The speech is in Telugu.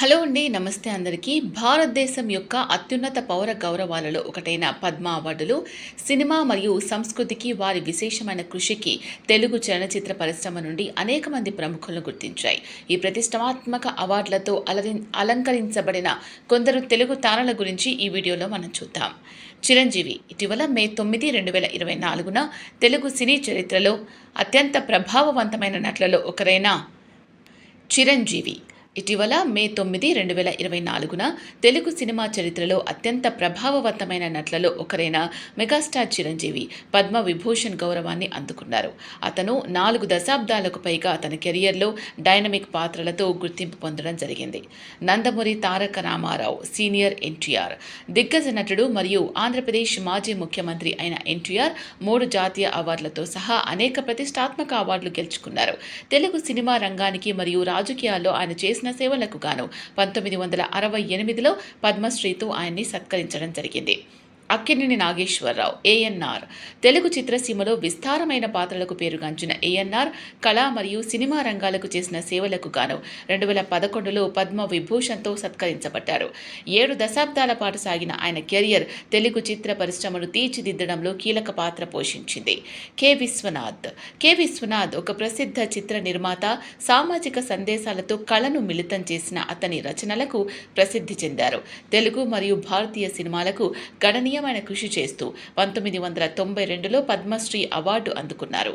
హలో అండి నమస్తే అందరికీ. భారతదేశం యొక్క అత్యున్నత పౌర గౌరవాలలో ఒకటైన పద్మ అవార్డులు సినిమా మరియు సంస్కృతికి వారి విశేషమైన కృషికి తెలుగు చలనచిత్ర పరిశ్రమ నుండి అనేక మంది ప్రముఖులను గుర్తించాయి. ఈ ప్రతిష్టాత్మక అవార్డులతో అలరి అలంకరించబడిన కొందరు తెలుగు తారల గురించి ఈ వీడియోలో మనం చూద్దాం. చిరంజీవి ఇటీవల మే తొమ్మిది రెండు వేల ఇరవై నాలుగున తెలుగు సినీ చరిత్రలో అత్యంత ప్రభావవంతమైన నటులలో ఒకరైన చిరంజీవి. ఇటీవల మే తొమ్మిది రెండు వేల ఇరవై నాలుగున తెలుగు సినిమా చరిత్రలో అత్యంత ప్రభావవంతమైన నటులలో ఒకరైన మెగాస్టార్ చిరంజీవి పద్మ విభూషణ్ గౌరవాన్ని అందుకున్నారు. అతను నాలుగు దశాబ్దాలకు పైగా తన కెరియర్లో డైనమిక్ పాత్రలతో గుర్తింపు పొందడం జరిగింది. నందమూరి తారక రామారావు సీనియర్ ఎన్టీఆర్ దిగ్గజ నటుడు మరియు ఆంధ్రప్రదేశ్ మాజీ ముఖ్యమంత్రి అయిన ఎన్టీఆర్ మూడు జాతీయ అవార్డులతో సహా అనేక ప్రతిష్టాత్మక అవార్డులు గెలుచుకున్నారు. తెలుగు సినిమా రంగానికి మరియు రాజకీయాల్లో ఆయన చేసిన సేవలకు గాను పంతొమ్మిది వందల అరవై ఎనిమిదిలో పద్మశ్రీతో ఆయన్ని సత్కరించడం జరిగింది. అక్కినేని నాగేశ్వరరావు ఏఎన్ఆర్. తెలుగు చిత్రసీమలో విస్తారమైన పాత్రలకు పేరుగాంచిన ఏఎన్ఆర్ కళా మరియు సినిమా రంగాలకు చేసిన సేవలకు గాను రెండు వేల పదకొండులో పద్మ విభూషణ్తో సత్కరించబడ్డారు. ఏడు దశాబ్దాల పాటు సాగిన ఆయన కెరియర్ తెలుగు చిత్ర పరిశ్రమను తీర్చిదిద్దడంలో కీలక పాత్ర పోషించింది. కె. విశ్వనాథ్. కె. విశ్వనాథ్ ఒక ప్రసిద్ధ చిత్ర నిర్మాత సామాజిక సందేశాలతో కళను మిళితం చేసిన అతని రచనలకు ప్రసిద్ధి చెందారు. తెలుగు మరియు భారతీయ సినిమాలకు గణనీయమైన కృషి చేస్తూ పంతొమ్మిది వందల తొంభై రెండులో పద్మశ్రీ అవార్డు అందుకున్నారు.